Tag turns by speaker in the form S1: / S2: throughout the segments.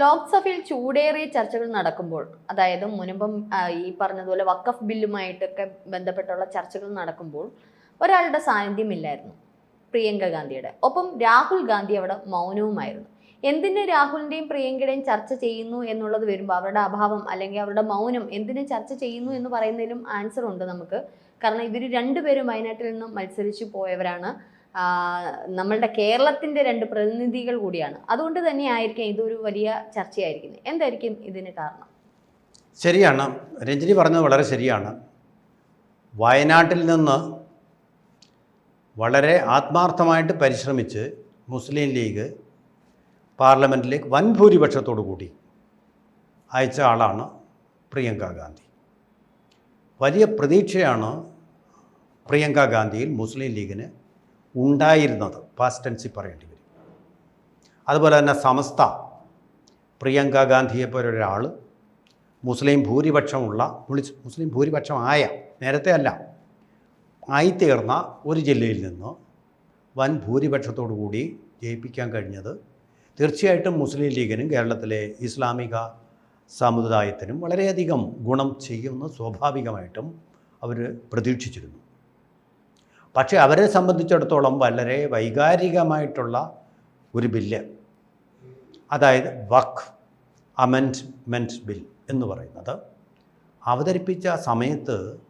S1: ലോക്സഭയിൽ ചൂടേറിയ ചർച്ചകൾ നടക്കുമ്പോൾ അതായത് മുൻപും ഈ പറഞ്ഞതുപോലെ വക്കഫ് ബില്ലുമായിട്ടൊക്കെ ബന്ധപ്പെട്ടുള്ള ചർച്ചകൾ നടക്കുമ്പോൾ ഒരാളുടെ സാന്നിധ്യമില്ലായിരുന്നു പ്രിയങ്ക ഗാന്ധിയുടെ. ഒപ്പം രാഹുൽ ഗാന്ധി അവിടെ മൗനവുമായിരുന്നു. എന്തിന് രാഹുലിന്റെയും പ്രിയങ്കയുടെയും ചർച്ച ചെയ്യുന്നു എന്നുള്ളത് വരുമ്പോൾ അവരുടെ അഭാവം അല്ലെങ്കിൽ അവരുടെ മൗനം എന്തിന് ചർച്ച ചെയ്യുന്നു എന്ന് പറയുന്നതിലും ആൻസർ ഉണ്ട് നമുക്ക്. കാരണം ഇവർ രണ്ടുപേരും വയനാട്ടിൽ നിന്നും മത്സരിച്ചു പോയവരാണ്. നമ്മളുടെ കേരളത്തിന്റെ രണ്ട് പ്രതിനിധികൾ കൂടിയാണ്. അതുകൊണ്ട് തന്നെ ആയിരിക്കും ഇതൊരു വലിയ ചർച്ചയായിരിക്കുന്നത്. എന്തായിരിക്കും ഇതിന് കാരണം?
S2: ശരിയാണ്. രഞ്ജിനി പറഞ്ഞത് വളരെ ശരിയാണ്. വയനാട്ടിൽ നിന്ന് വളരെ ആത്മാർത്ഥമായിട്ട് പരിശ്രമിച്ച് മുസ്ലിം ലീഗ് പാർലമെന്റിലേക്ക് വൻ ഭൂരിപക്ഷത്തോടു കൂടി അയച്ച ആളാണ് പ്രിയങ്ക ഗാന്ധി. വലിയ പ്രതീക്ഷയാണ് പ്രിയങ്ക ഗാന്ധിയിൽ മുസ്ലിം ലീഗിന് ഉണ്ടായിരുന്നത്. പാസ്റ്റ് ടെൻസിൽ പറയേണ്ടി വരും. അതുപോലെ തന്നെ സമസ്ത പ്രിയങ്ക ഗാന്ധിയെ പോലെ ഒരാൾ മുസ്ലിം ഭൂരിപക്ഷമുള്ള മുസ്ലിം ഭൂരിപക്ഷമായ നേരത്തെ അല്ല ആയിത്തീർന്ന ഒരു ജില്ലയിൽ നിന്ന് വൻ ഭൂരിപക്ഷത്തോടു കൂടി ജയിപ്പിക്കാൻ കഴിഞ്ഞത് തീർച്ചയായിട്ടും മുസ്ലിം ലീഗിനും കേരളത്തിലെ ഇസ്ലാമിക സമുദായത്തിനും വളരെയധികം ഗുണം ചെയ്യുമെന്ന് സ്വാഭാവികമായിട്ടും അവർ പ്രതീക്ഷിച്ചിരുന്നു. പക്ഷേ അവരെ സംബന്ധിച്ചിടത്തോളം വളരെ വൈകാരികമായിട്ടുള്ള ഒരു ബില്ല്. അതായത് വഖ് അമെൻഡ്മെന്റ് ബിൽ എന്ന് പറയുന്നത് അവതരിപ്പിച്ച സമയത്ത്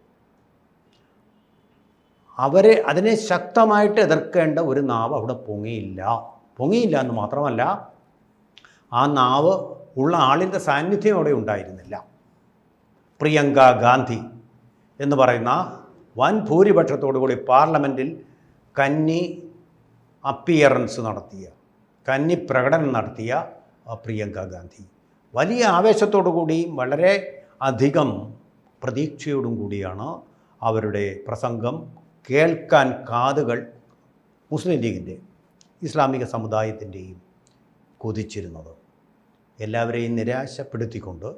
S2: അവരെ അതിനെ ശക്തമായിട്ട് എതിർക്കേണ്ട ഒരു നാവ് അവിടെ പൊങ്ങിയില്ല. പൊങ്ങിയില്ല എന്ന് മാത്രമല്ല ആ നാവ് ഉള്ള ആളിന്റെ സാന്നിധ്യം അവിടെ ഉണ്ടായിരുന്നില്ല. പ്രിയങ്ക ഗാന്ധി എന്ന് പറയുന്ന വൻ ഭൂരിപക്ഷത്തോടു കൂടി പാർലമെന്റിൽ കന്നി അപ്പിയറൻസ് നടത്തിയ കന്നി പ്രകടനം നടത്തിയ പ്രിയങ്ക ഗാന്ധി. വലിയ ആവേശത്തോടു കൂടി വളരെ അധികം പ്രതീക്ഷയോടും കൂടിയാണ് അവരുടെ പ്രസംഗം കേൾക്കാൻ കാതുകൾ മുസ്ലിം ലീഗിന്റെ ഇസ്ലാമിക സമുദായത്തിന്റെയും കൊതിച്ചിരുന്നത്. എല്ലാവരെയും നിരാശപ്പെടുത്തിക്കൊണ്ട്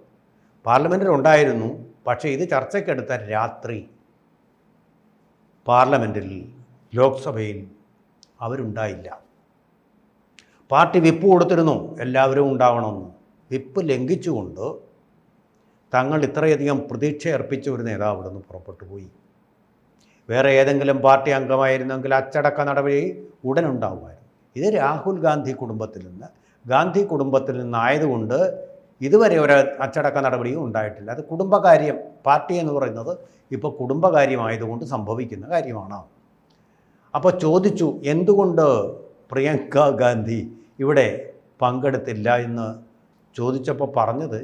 S2: പാർലമെന്റിൽ ഉണ്ടായിരുന്നു പക്ഷേ ഇത് ചർച്ചയ്ക്കെടുത്ത രാത്രി പാർലമെന്റിൽ ലോക്സഭയിൽ അവരുണ്ടായില്ല. പാർട്ടി വിപ്പ് കൊടുത്തിരുന്നു എല്ലാവരും ഉണ്ടാവണമെന്ന് വിപ്പ് ലംഘിച്ചുകൊണ്ട് തങ്ങൾ ഇത്രയധികം പ്രതീക്ഷ അർപ്പിച്ച ഒരു നേതാവ് അവിടെ നിന്ന് പുറപ്പെട്ടു പോയി. വേറെ ഏതെങ്കിലും പാർട്ടി അംഗമായിരുന്നെങ്കിൽ അച്ചടക്ക നടപടി ഉടൻ ഉണ്ടാകുമായിരുന്നു ഇത് രാഹുൽ ഗാന്ധി കുടുംബത്തിൽ നിന്ന് ഗാന്ധി കുടുംബത്തിൽ നിന്നായതുകൊണ്ട് ഇതുവരെ ഒരു അച്ചടക്ക നടപടിയും ഉണ്ടായിട്ടില്ല. അത് കുടുംബകാര്യം പാർട്ടി എന്ന് പറയുന്നത് ഇപ്പോൾ കുടുംബകാര്യമായതുകൊണ്ട് സംഭവിക്കുന്ന കാര്യമാണ്. അപ്പോൾ ചോദിച്ചു എന്തുകൊണ്ട് പ്രിയങ്ക ഗാന്ധി ഇവിടെ പങ്കെടുത്തില്ല? എന്ന് ചോദിച്ചപ്പോൾ പറഞ്ഞത്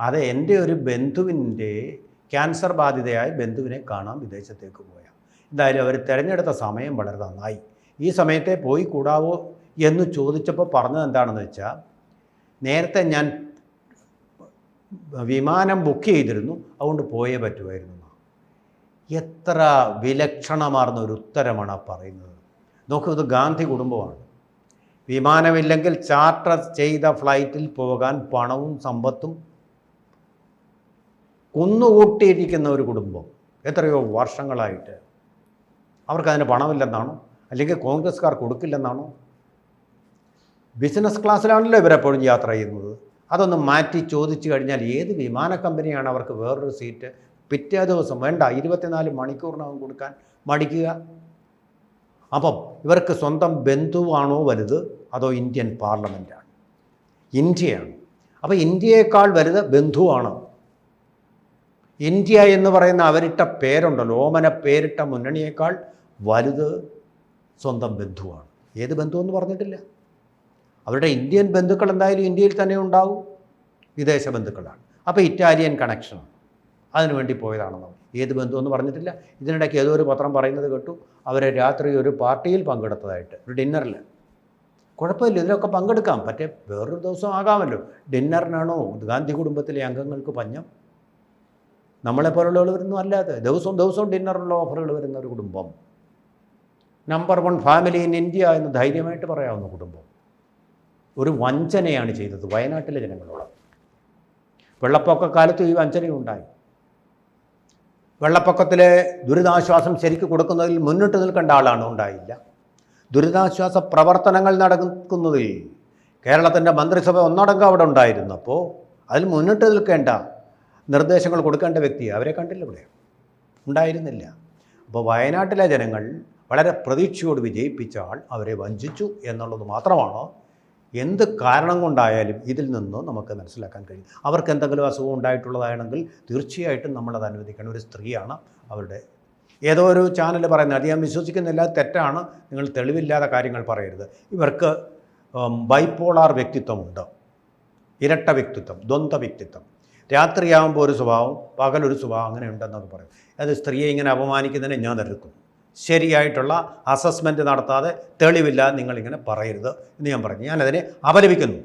S2: അത് എന്റെ ഒരു ബന്ധുവിന്റെ ക്യാൻസർ ബാധിതയായ ബന്ധുവിനെ കാണാൻ വിദേശത്തേക്ക് പോയ. എന്തായാലും അവർ തിരഞ്ഞെടുത്ത സമയം വളരെ നന്നായി. ഈ സമയത്തെ പോയി കൂടാവോ? എന്ന് ചോദിച്ചപ്പോൾ പറഞ്ഞത് എന്താണെന്ന് വെച്ചാൽ നേരത്തെ ഞാൻ വിമാനം ബുക്ക് ചെയ്തിരുന്നു അതുകൊണ്ട് പോയേ പറ്റുമായിരുന്നു. എത്ര വിലക്ഷണമാർന്ന ഒരു ഉത്തരമാണ് ആ പറയുന്നത്. നോക്കൂ ഇത് ഗാന്ധി കുടുംബമാണ്. വിമാനമില്ലെങ്കിൽ ചാർട്ടർ ചെയ്ത ഫ്ലൈറ്റിൽ പോകാൻ പണവും സമ്പത്തും കുന്നുകൂട്ടിയിരിക്കുന്ന ഒരു കുടുംബം എത്രയോ വർഷങ്ങളായിട്ട്. അവർക്കതിന് പണമില്ലെന്നാണോ? അല്ലെങ്കിൽ കോൺഗ്രസ്സുകാർ കൊടുക്കില്ലെന്നാണോ? ബിസിനസ് ക്ലാസ്സിലാണല്ലോ ഇവരെപ്പോഴും യാത്ര ചെയ്യുന്നത്. അതൊന്ന് മാറ്റി ചോദിച്ചു കഴിഞ്ഞാൽ ഏത് വിമാന കമ്പനിയാണ് അവർക്ക് വേറൊരു സീറ്റ് പിറ്റേ ദിവസം വേണ്ട ഇരുപത്തിനാല് മണിക്കൂറിനകം കൊടുക്കാൻ മടിക്കുക. അപ്പം ഇവർക്ക് സ്വന്തം ബന്ധുവാണോ വലുത്? അതോ ഇന്ത്യൻ പാർലമെന്റാണ് ഇന്ത്യയാണ്. അപ്പോൾ ഇന്ത്യയേക്കാൾ വലുത് ബന്ധുവാണ്. ഇന്ത്യ എന്ന് പറയുന്ന അവരിട്ട പേരുണ്ടല്ലോ ഓമന പേരിട്ട മുന്നണിയേക്കാൾ വലുത് സ്വന്തം ബന്ധുവാണ്. ഏത് ബന്ധുവെന്ന് പറഞ്ഞിട്ടില്ല. അവരുടെ ഇന്ത്യൻ ബന്ധുക്കൾ എന്തായാലും ഇന്ത്യയിൽ തന്നെ ഉണ്ടാവും. വിദേശ ബന്ധുക്കളാണ്. അപ്പോൾ ഇറ്റാലിയൻ കണക്ഷനാണ് അതിനുവേണ്ടി പോയതാണെന്നോ. ഏത് ബന്ധുവെന്ന് പറഞ്ഞിട്ടില്ല. ഇതിനിടയ്ക്ക് ഏതോ ഒരു പത്രം പറയുന്നത് കേട്ടു. അവരെ രാത്രി ഒരു പാർട്ടിയിൽ പങ്കെടുത്തതായിട്ട് ഒരു ഡിന്നറിൽ. കുഴപ്പമില്ല ഇതിലൊക്കെ പങ്കെടുക്കാം. പറ്റേ വേറൊരു ദിവസം ആകാമല്ലോ. ഡിന്നറിനാണോ ഗാന്ധി കുടുംബത്തിലെ അംഗങ്ങൾക്ക് പഞ്ഞം? നമ്മളെപ്പോലുള്ളവരൊന്നും അല്ലാതെ. ദിവസവും ദിവസവും ഡിന്നറിനുള്ള ഓഫറുകൾ വരുന്ന ഒരു കുടുംബം. Number one family in India എന്ന് ധൈര്യമായിട്ട് പറയാവുന്ന കുടുംബം. ഒരു വഞ്ചനയാണ് ചെയ്തത് വയനാട്ടിലെ ജനങ്ങളോട്. വെള്ളപ്പൊക്കക്കാലത്ത് ഈ വഞ്ചനയുണ്ടായി. വെള്ളപ്പൊക്കത്തിലെ ദുരിതാശ്വാസം ശരിക്ക് കൊടുക്കുന്നതിൽ മുന്നിട്ട് നിൽക്കേണ്ട ആളാണ് ഉണ്ടായില്ല. ദുരിതാശ്വാസ പ്രവർത്തനങ്ങൾ നടക്കുന്നതിൽ കേരളത്തിന്റെ മന്ത്രിസഭ ഒന്നടങ്കം അവിടെ ഉണ്ടായിരുന്നപ്പോൾ അതിൽ മുന്നിട്ട് നിൽക്കേണ്ട നിർദ്ദേശങ്ങൾ കൊടുക്കേണ്ട വ്യക്തി അവരെ കണ്ടില്ല ഇവിടെ. ഉണ്ടായിരുന്നില്ല. അപ്പോൾ വയനാട്ടിലെ ജനങ്ങൾ വളരെ പ്രതീക്ഷയോട് വിജയിപ്പിച്ച ആൾ അവരെ വഞ്ചിച്ചു എന്നുള്ളത് മാത്രമാണ് എന്ത് കാരണം കൊണ്ടായാലും ഇതിൽ നിന്നോ നമുക്ക് മനസ്സിലാക്കാൻ കഴിയും. അവർക്ക് എന്തെങ്കിലും അസുഖം ഉണ്ടായിട്ടുള്ളതാണെങ്കിൽ തീർച്ചയായിട്ടും നമ്മളത് അനുവദിക്കണം. ഒരു സ്ത്രീയാണ് അവരുടെ ഏതോ ഒരു ചാനൽ പറയുന്നത് അത് ഞാൻ വിശ്വസിക്കുന്നില്ല തെറ്റാണ് നിങ്ങൾ തെളിവില്ലാതെ കാര്യങ്ങൾ പറയരുത്. ഇവർക്ക് ബൈപ്പോളാർ വ്യക്തിത്വമുണ്ട്. ഇരട്ട വ്യക്തിത്വം ദ്വന്ദ്വ വ്യക്തിത്വം. രാത്രിയാകുമ്പോൾ ഒരു സ്വഭാവം പകലൊരു സ്വഭാവം അങ്ങനെ ഉണ്ടെന്നൊക്കെ പറയും. അത് സ്ത്രീയെ ഇങ്ങനെ അപമാനിക്കുന്നതിനെ ഞാൻ എതിർക്കും ശരിയായിട്ടുള്ള അസസ്മെന്റ് നടത്താതെ തെളിവില്ല നിങ്ങളിങ്ങനെ പറയരുത് എന്ന് ഞാൻ പറഞ്ഞു. ഞാനതിനെ അപലപിക്കുന്നു.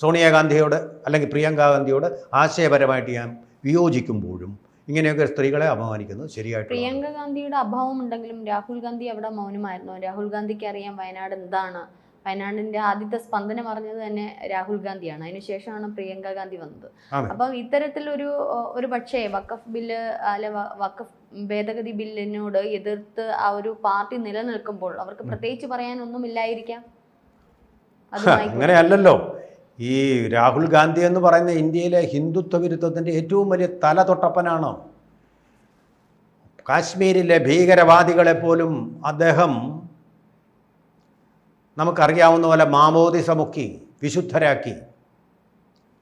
S2: സോണിയാഗാന്ധിയോട് അല്ലെങ്കിൽ പ്രിയങ്ക ഗാന്ധിയോട് ആശയപരമായിട്ട് ഞാൻ വിയോജിക്കുമ്പോഴും ഇങ്ങനെയൊക്കെ സ്ത്രീകളെ അപമാനിക്കുന്നത് ശരിയായിട്ട്
S1: പ്രിയങ്ക ഗാന്ധിയുടെ അഭാവം ഉണ്ടെങ്കിലും രാഹുൽ ഗാന്ധി അവിടെ മൗനമായിരുന്നു. രാഹുൽ ഗാന്ധിക്ക് അറിയാം വയനാട് എന്താണ് വയനാടിന്റെ ആദ്യത്തെ സ്പന്ദനം അറിഞ്ഞത് തന്നെ രാഹുൽ ഗാന്ധിയാണ്. അതിനുശേഷമാണ് പ്രിയങ്ക ഗാന്ധി വന്നത്. അപ്പൊ ഇത്തരത്തിലൊരു ഒരു പക്ഷേ വക്കഫ് ബില്ല് അല്ലെ വക്കഫ് ഭേദഗതി ബില്ലിനോട് എതിർത്ത് ആ ഒരു പാർട്ടി നിലനിൽക്കുമ്പോൾ അവർക്ക് പ്രത്യേകിച്ച് പറയാനൊന്നുമില്ലായിരിക്കാം? ഇല്ലായിരിക്കാം
S2: അങ്ങനെയല്ലല്ലോ. ഈ രാഹുൽ ഗാന്ധി എന്ന് പറയുന്ന ഇന്ത്യയിലെ ഹിന്ദുത്വ വിരുദ്ധത്തിന്റെ ഏറ്റവും വലിയ തല തൊട്ടപ്പനാണ്? കാശ്മീരിലെ ഭീകരവാദികളെ പോലും അദ്ദേഹം നമുക്കറിയാവുന്ന പോലെ മാമോദിസ മുക്കി വിശുദ്ധരാക്കി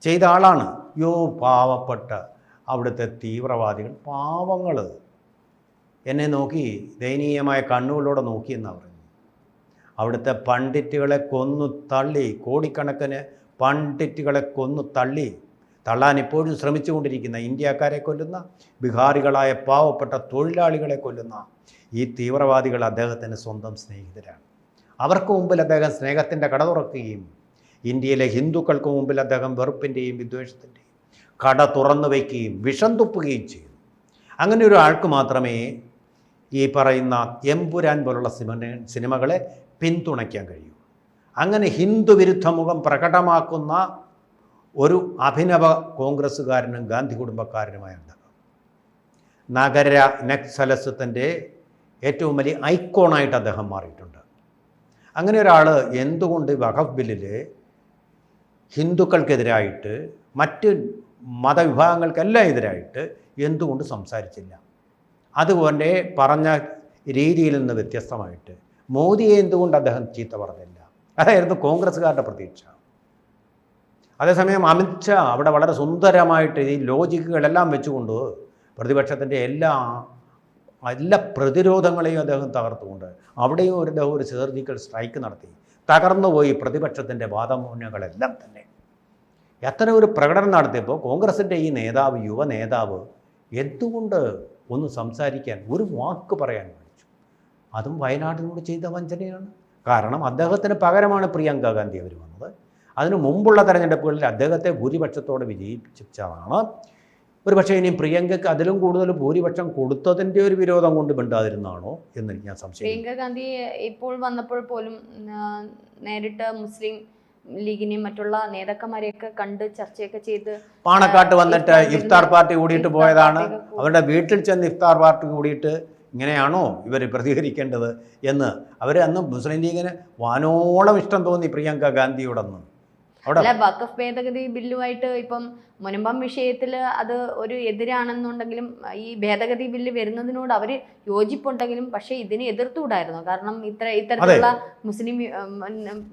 S2: ചെയ്ത ആളാണ്. യോ പാവപ്പെട്ട അവിടുത്തെ തീവ്രവാദികൾ പാവങ്ങൾ എന്നെ നോക്കി ദയനീയമായ കണ്ണുകളോടെ നോക്കിയെന്നാണ് പറഞ്ഞു അവിടുത്തെ പണ്ഡിറ്റുകളെ കൊന്നു തള്ളി കോടിക്കണക്കിന് പണ്ഡിറ്റുകളെ കൊന്നു തള്ളി. തള്ളാൻ ഇപ്പോഴും ശ്രമിച്ചുകൊണ്ടിരിക്കുന്ന ഇന്ത്യക്കാരെ കൊല്ലുന്ന ബിഹാറികളായ പാവപ്പെട്ട തൊഴിലാളികളെ കൊല്ലുന്ന ഈ തീവ്രവാദികൾ അദ്ദേഹത്തിന് സ്വന്തം സ്നേഹിതരാണ്. അവർക്ക് മുമ്പിൽ അദ്ദേഹം സ്നേഹത്തിന്റെ കട തുറക്കുകയും ഇന്ത്യയിലെ ഹിന്ദുക്കൾക്ക് മുമ്പിൽ അദ്ദേഹം വെറുപ്പിന്റെയും വിദ്വേഷത്തിന്റെയും കട തുറന്നു വയ്ക്കുകയും വിഷം തുപ്പുകയും ചെയ്തു. അങ്ങനെ ഒരു ആൾക്ക് മാത്രമേ ഈ പറയുന്ന എമ്പുരാൻ പോലുള്ള സിനിമ സിനിമകളെ പിന്തുണയ്ക്കാൻ കഴിയൂ. അങ്ങനെ ഹിന്ദു വിരുദ്ധ മുഖം പ്രകടമാക്കുന്ന ഒരു അഭിനവ കോൺഗ്രസ്സുകാരനും ഗാന്ധി കുടുംബക്കാരനുമായ അദ്ദേഹം. നഗര നക്സലസത്തിന്റെ ഏറ്റവും വലിയ ഐക്കോണായിട്ട് അദ്ദേഹം മാറിയിട്ടുണ്ട്. അങ്ങനെ ഒരാൾ എന്തുകൊണ്ട് വഖഫ് ബില്ലിൽ ഹിന്ദുക്കൾക്കെതിരായിട്ട് മറ്റ് മതവിഭാഗങ്ങൾക്കെല്ലാം എതിരായിട്ട് എന്തുകൊണ്ട് സംസാരിച്ചില്ല? അതുപോലെ പറഞ്ഞ രീതിയിൽ നിന്ന് വ്യത്യസ്തമായിട്ട് മോദിയെ എന്തുകൊണ്ട് അദ്ദേഹം ചീത്ത പറഞ്ഞില്ല? അതായിരുന്നു കോൺഗ്രസ്സുകാരുടെ പ്രതീക്ഷ. അതേസമയം അമിത്ഷാ അവിടെ വളരെ സുന്ദരമായിട്ട് ഈ ലോജിക്കുകളെല്ലാം വെച്ചുകൊണ്ട് പ്രതിപക്ഷത്തിന്റെ എല്ലാ എല്ലാ പ്രതിരോധങ്ങളെയും അദ്ദേഹം തകർത്തുകൊണ്ട് അവിടെയും ഒരു അദ്ദേഹം ഒരു സർജിക്കൽ സ്ട്രൈക്ക് നടത്തി. തകർന്നുപോയി പ്രതിപക്ഷത്തിന്റെ വാദമൂന്യങ്ങളെല്ലാം തന്നെ. എത്ര ഒരു പ്രകടനം നടത്തിയപ്പോൾ കോൺഗ്രസിന്റെ ഈ നേതാവ് യുവ നേതാവ് എന്തുകൊണ്ട് ഒന്ന് സംസാരിക്കാൻ ഒരു വാക്ക് പറയാൻ പഠിച്ചു അതും വയനാട്ടിനോട് ചെയ്ത വഞ്ചനയാണ്. കാരണം അദ്ദേഹത്തിന് പകരമാണ് പ്രിയങ്ക ഗാന്ധി അവർ വന്നത്. അതിനു മുമ്പുള്ള തെരഞ്ഞെടുപ്പുകളിൽ അദ്ദേഹത്തെ ഭൂരിപക്ഷത്തോടെ വിജയിപ്പിച്ചതാണ് ഒരു പക്ഷേ ഇനി പ്രിയങ്കയ്ക്ക് അതിലും കൂടുതൽ ഭൂരിപക്ഷം കൊടുത്തതിന്റെ ഒരു വിരോധം കൊണ്ട് മിണ്ടാതിരുന്നാണോ എന്ന് ഞാൻ സംശയം
S1: പ്രിയങ്ക ഗാന്ധി ഇപ്പോൾ വന്നപ്പോൾ പോലും നേരിട്ട് മുസ്ലിം ലീഗിനെയും മറ്റുള്ള നേതാക്കന്മാരെയൊക്കെ കണ്ട് ചർച്ചയൊക്കെ ചെയ്ത്
S2: പാണക്കാട്ട് വന്നിട്ട്
S1: ഇഫ്താർ
S2: പാർട്ടി കൂടിയിട്ട് പോയതാണ്. അവരുടെ വീട്ടിൽ ചെന്ന് ഇഫ്താർ പാർട്ടി കൂടിയിട്ട് ഇങ്ങനെയാണോ ഇവർ പ്രതികരിക്കേണ്ടത് എന്ന് അവർ അന്ന് മുസ്ലിം ലീഗിന് വാനോളം ഇഷ്ടം തോന്നി പ്രിയങ്ക ഗാന്ധിയോടന്ന്.
S1: അല്ല വഖഫ് ഭേദഗതി ബില്ലുമായിട്ട് ഇപ്പം മുനമ്പം വിഷയത്തിൽ അത് ഒരു എതിരാണെന്നുണ്ടെങ്കിലും ഈ ഭേദഗതി ബില്ല് വരുന്നതിനോട് അവർ യോജിപ്പുണ്ടെങ്കിലും പക്ഷേ ഇതിനെ എതിർത്തുകൂടായിരുന്നു. കാരണം ഇത്ര ഇത്തരത്തിലുള്ള മുസ്ലിം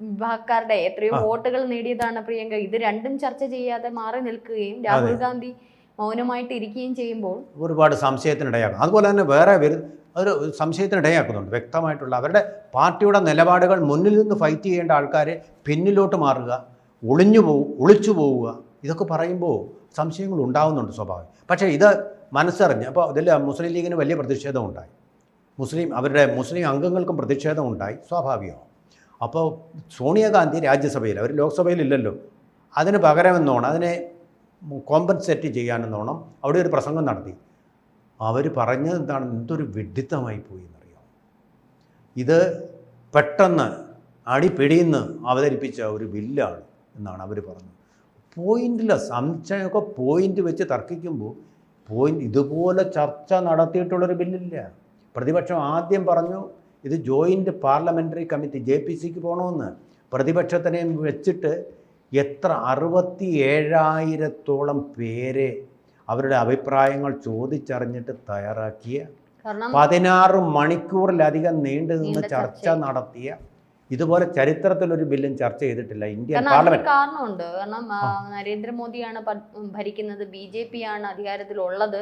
S1: വിഭാഗക്കാരുടെ എത്രയോ വോട്ടുകൾ നേടിയതാണ് പ്രിയങ്ക. ഇത് രണ്ടും ചർച്ച ചെയ്യാതെ മാറി നിൽക്കുകയും രാഹുൽ ഗാന്ധി മൗനമായിട്ട് ഇരിക്കുകയും ചെയ്യുമ്പോൾ
S2: ഒരുപാട് സംശയത്തിനിടയാക്കും അതുപോലെ തന്നെ വേറെ ഒരു സംശയത്തിനിടയാക്കുന്നുണ്ട്. വ്യക്തമായിട്ടുള്ള അവരുടെ പാർട്ടിയുടെ നിലപാടുകൾ മുന്നിൽ നിന്ന് ഫൈറ്റ് ചെയ്യേണ്ട ആൾക്കാരെ പിന്നിലോട്ട് മാറുക ഒളിഞ്ഞു പോ ഒളിച്ചു പോവുക. ഇതൊക്കെ പറയുമ്പോൾ സംശയങ്ങൾ ഉണ്ടാവുന്നുണ്ട് സ്വാഭാവികം. പക്ഷേ ഇത് മനസ്സറിഞ്ഞ് അപ്പോൾ ഇതിൽ മുസ്ലിം ലീഗിന് വലിയ പ്രതിഷേധം ഉണ്ടായി. മുസ്ലിം അവരുടെ മുസ്ലിം അംഗങ്ങൾക്കും പ്രതിഷേധം ഉണ്ടായി സ്വാഭാവികമാണ് അപ്പോൾ സോണിയാഗാന്ധി രാജ്യസഭയിൽ അവർ ലോക്സഭയിലില്ലല്ലോ. അതിന് പകരമെന്നോണം അതിനെ കോമ്പൻസേറ്റ് ചെയ്യാനെന്നോണം അവിടെ ഒരു പ്രസംഗം നടത്തി. അവർ പറഞ്ഞത് എന്താണ്? എന്തൊരു വിഡിത്തമായി പോയി എന്നറിയാം ഇത് പെട്ടെന്ന് അടിപിടിന്ന് അവതരിപ്പിച്ച ഒരു ബില്ലാണ് എന്നാണ് അവർ പറഞ്ഞത്. പോയിന്റ്ലെസ് സംശയമൊക്കെ പോയിന്റ് വെച്ച് തർക്കിക്കുമ്പോൾ പോയിന്റ് ഇതുപോലെ ചർച്ച നടത്തിയിട്ടുള്ളൊരു ബില്ലില്ല. പ്രതിപക്ഷം ആദ്യം പറഞ്ഞു ഇത് joint parliamentary committee J P സിക്ക് പോകണമെന്ന് പ്രതിപക്ഷത്തിനെയും വെച്ചിട്ട് എത്ര അറുപത്തി ഏഴായിരത്തോളം പേരെ അവരുടെ അഭിപ്രായങ്ങൾ ചോദിച്ചറിഞ്ഞിട്ട് തയ്യാറാക്കിയ പതിനാറ് മണിക്കൂറിലധികം നീണ്ടു നിന്ന് ചർച്ച. നടത്തിയ ഇതുപോലെ ചരിത്രത്തിൽ ഒരു ബില്ലും ചർച്ച ചെയ്തിട്ടില്ല
S1: ഇന്ത്യ
S2: പാർലമെന്റ്.
S1: കാരണമുണ്ട്. കാരണം നരേന്ദ്രമോദിയാണ് ഭരിക്കുന്നത് ബി ജെ പി ആണ് അധികാരത്തിലുള്ളത്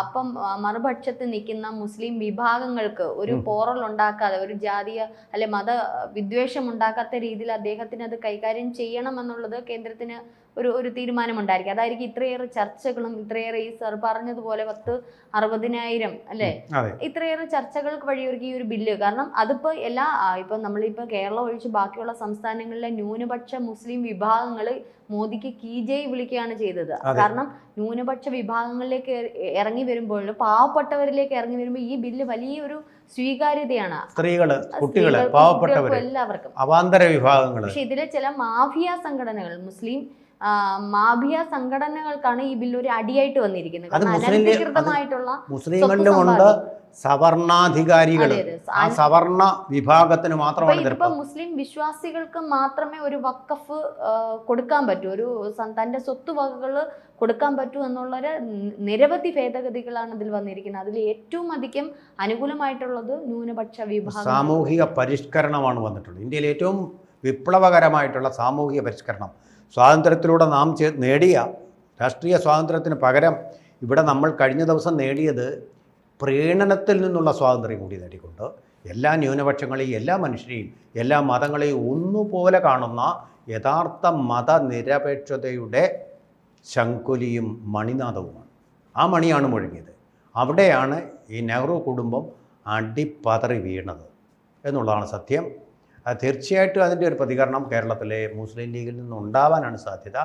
S1: അപ്പം മറുപക്ഷത്ത് നിൽക്കുന്ന മുസ്ലിം വിഭാഗങ്ങൾക്ക് ഒരു പോറൽ ഉണ്ടാക്കാതെ ഒരു ജാതീയ അല്ലെ മത വിദ്വേഷം ഉണ്ടാക്കാത്ത രീതിയിൽ അദ്ദേഹത്തിന് അത് കൈകാര്യം ചെയ്യണം എന്നുള്ളത് കേന്ദ്രത്തിന് ഒരു ഒരു തീരുമാനമുണ്ടായിരിക്കും. അതായിരിക്കും ഇത്രയേറെ ചർച്ചകളും ഇത്രയേറെ ഈ സർ പറഞ്ഞതുപോലെ പത്ത് അറുപതിനായിരം അല്ലെ? ഇത്രയേറെ ചർച്ചകൾക്ക് വഴിയൊരുക്കിയ ഒരു ബില്ല്. കാരണം അതിപ്പോ എല്ലാ ഇപ്പൊ നമ്മളിപ്പോ കേരളം ഒഴിച്ച് ബാക്കിയുള്ള സംസ്ഥാനങ്ങളിലെ ന്യൂനപക്ഷ മുസ്ലിം വിഭാഗങ്ങൾ മോദിക്ക് കീജയ് വിളിക്കുകയാണ് ചെയ്തത്. കാരണം ന്യൂനപക്ഷ വിഭാഗങ്ങളിലേക്ക് ഇറങ്ങി വരുമ്പോൾ പാവപ്പെട്ടവരിലേക്ക് ഇറങ്ങി വരുമ്പോൾ ഈ ബില്ല് വലിയൊരു സ്വീകാര്യതയാണ്. സ്ത്രീകൾ
S2: കുട്ടികൾ
S1: പാവപ്പെട്ടവർ എല്ലാവർക്കും.
S2: അവാന്തര വിഭാഗങ്ങൾ
S1: പക്ഷെ ഇതിലെ ചില മാഫിയ സംഘടനകൾ മുസ്ലിം മാഫിയ സംഘടനകൾക്കാണ് ഈ ബില്ല് ഒരു അടിയായിട്ട് വന്നിരിക്കുന്നത്.
S2: അത്
S1: കാരണം
S2: മുസ്ലിം ലീഗ്- അത്
S1: അനധികൃതമായിട്ടുള്ള
S2: മുസ്ലിങ്ങളിലും ഉണ്ട് സവർണാധികാരികൾ. ആ സവർണ വിഭാഗത്തിന് മാത്രമാണ് ഇപ്പൊ
S1: മുസ്ലിം വിശ്വാസികൾക്ക് മാത്രമേ ഒരു വക്കഫ് കൊടുക്കാൻ പറ്റൂ. ഒരു തന്റെ സ്വത്ത് വകകൾ കൊടുക്കാൻ പറ്റൂ എന്നുള്ളൊരു ന- നിരവധി ഭേദഗതികളാണ് ഇതിൽ വന്നിരിക്കുന്നത്. അതിൽ ഏറ്റവും അധികം അനുകൂലമായിട്ടുള്ളത് ന്യൂനപക്ഷ വിഭാഗം
S2: സാമൂഹിക പരിഷ്കരണമാണ് വന്നിട്ടുള്ളത്. ഇന്ത്യയിൽ ഏറ്റവും വിപ്ലവകരമായിട്ടുള്ള സാമൂഹിക പരിഷ്കരണം സ്വാതന്ത്ര്യത്തിലൂടെ നാം നേടിയ രാഷ്ട്രീയ സ്വാതന്ത്ര്യത്തിന് പകരം ഇവിടെ നമ്മൾ കഴിഞ്ഞ ദിവസം നേടിയത് പ്രീണനത്തിൽ നിന്നുള്ള സ്വാതന്ത്ര്യം കൂടി നേടിക്കൊണ്ട് എല്ലാ ന്യൂനപക്ഷങ്ങളെയും എല്ലാ മനുഷ്യരെയും എല്ലാ മതങ്ങളെയും ഒന്നുപോലെ കാണുന്ന യഥാർത്ഥ മതനിരപേക്ഷതയുടെ ശങ്കുലിയും മണിനാഥവുമാണ്. ആ മണിയാണ് മുഴങ്ങിയത്. അവിടെയാണ് ഈ നെഹ്റു കുടുംബം അടിപ്പതറി വീണത് എന്നുള്ളതാണ് സത്യം. തീർച്ചയായിട്ടും അതിന്റെ ഒരു പ്രതികരണം കേരളത്തിലെ മുസ്ലിം ലീഗിൽ നിന്നുണ്ടാവാനാണ് സാധ്യത.